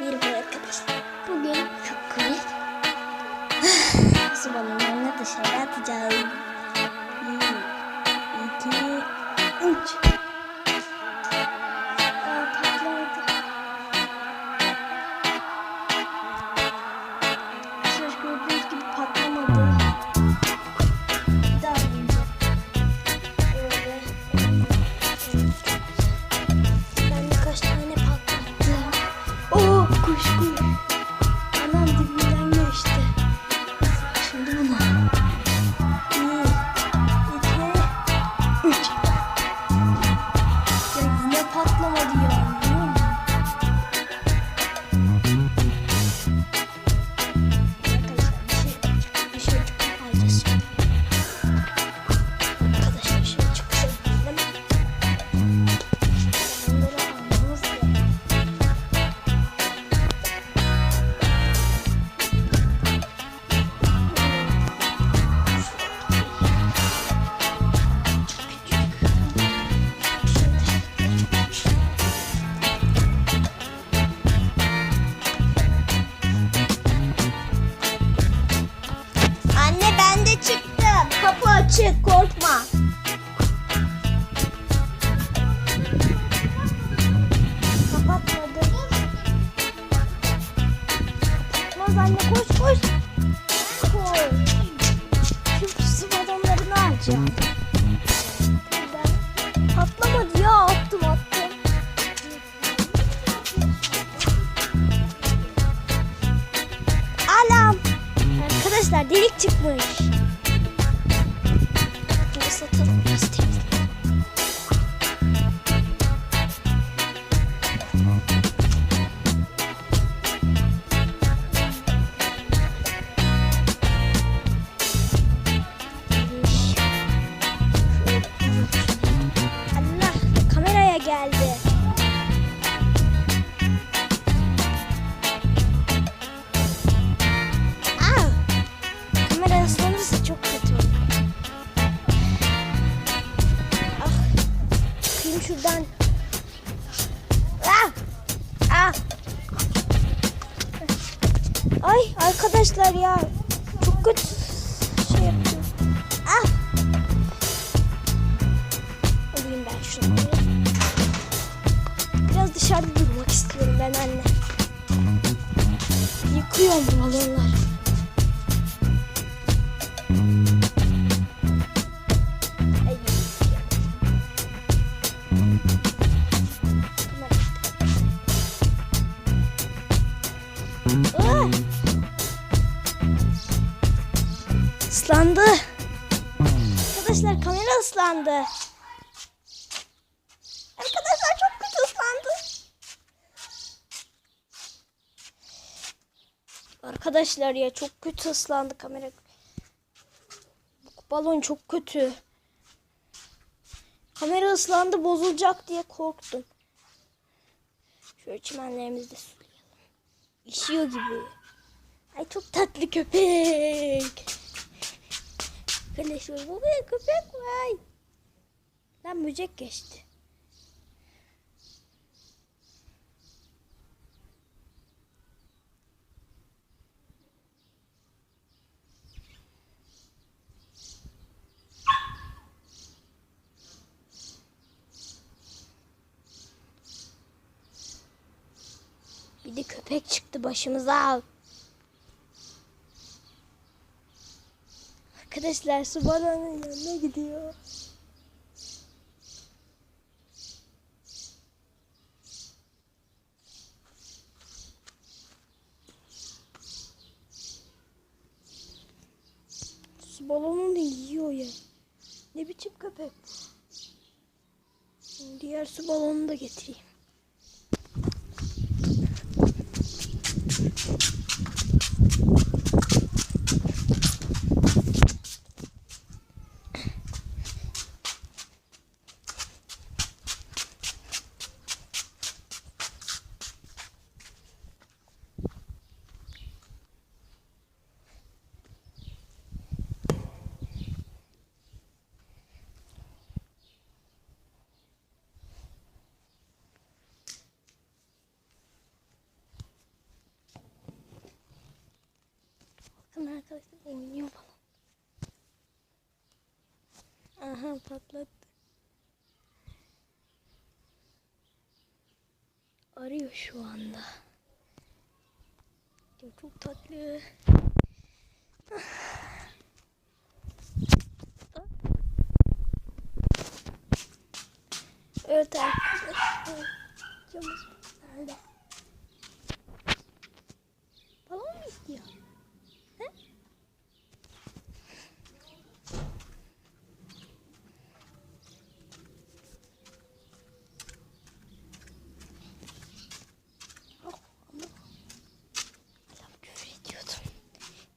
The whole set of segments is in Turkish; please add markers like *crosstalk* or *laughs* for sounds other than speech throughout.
Merhaba arkadaşlar. Bugün çok komik. *sighs* Su balonlarını dışarı atacağım. Açık korkma. Kapatmadı. Kapatmaz anne koş koş. Koş. Şu su balonlarını alacağım. podcast. Ay arkadaşlar ya çok kötü şey yapıyor. Ah. Alayım ben şunları. Biraz dışarıda durmak istiyorum ben anne. Yıkıyorum balonlar. Ay, Islandı. Arkadaşlar kamera ıslandı. Arkadaşlar çok kötü ıslandı. Arkadaşlar ya çok kötü ıslandı kamera. Balon çok kötü. Kamera ıslandı bozulacak diye korktum. Şöyle çimenlerimizi de sulayalım. İşiyor gibi. Ay çok tatlı köpek. Arkadaşlar buraya köpek var. Lan böcek geçti. Bir de köpek çıktı başımıza. Arkadaşlar su balonun yanına gidiyor. Su balonunu yiyor ya. Ne biçim köpek bu? Diğer su balonunu da getireyim. Bakın arkadaşlar oynuyor balon. Aha patlattı. Arıyor şu anda. Çok tatlı. Evet arkadaşlar. Camımız nerede?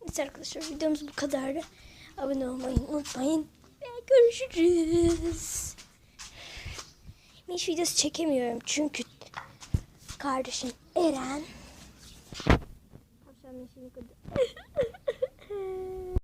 Neyse arkadaşlar videomuz bu kadardı. Abone olmayı unutmayın. Ve görüşürüz. Hiç videosu çekemiyorum çünkü kardeşim Eren Tavşan meşini kırdı. *laughs*